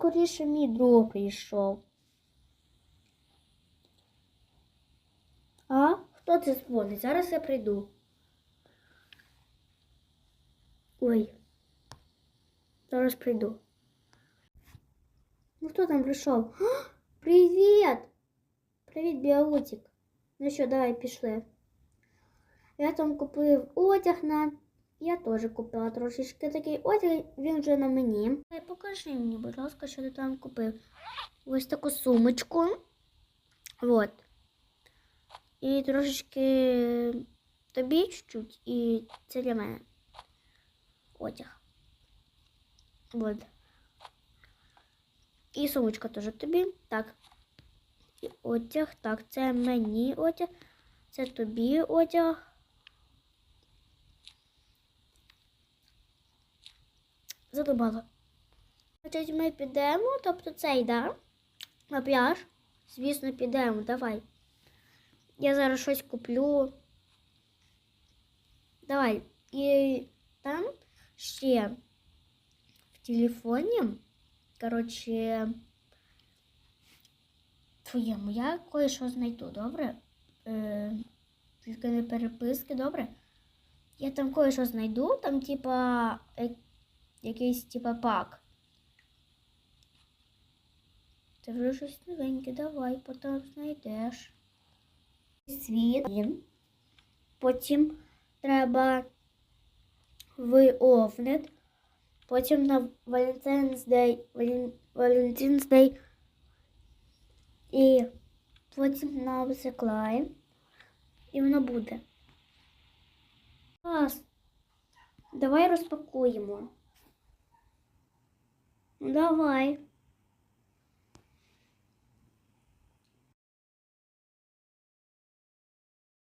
скоріше мій друг прийшов. А? Хто це дзвонить? Зараз я прийду. Ой. Зараз прийду. Ну хто там прийшов? А, Привіт! Привіт, Біалутик. Ну що, давай пішли. Я там купив одяг на. Я теж купила трошечки такий одяг, він вже на мені. Покажи мені, будь ласка, що ти там купив. Ось таку сумочку. Вот. І трошечки тобі чуть-чуть, і це для мене. Одяг. Вот. І сумочка теж тобі. Так. І одяг. Так, це мені одяг. Це тобі одяг. Задобала. Значить, ми підемо, тобто цей, да? На пляж. Звісно, підемо, давай. Я зараз щось куплю. Давай. І там ще в телефоні, коротше, твоєму, я кое-що знайду, добре? Е, тільки не переписки, добре? Я там кое-що знайду, там, типа, е, якийсь типа пак. Це вже щось новеньке, давай, потім знайдеш. Світ. Потім треба в Овнет. Потім на Valentine's Day, і потім на Secline. І воно буде. Клас. Давай розпакуємо. Давай.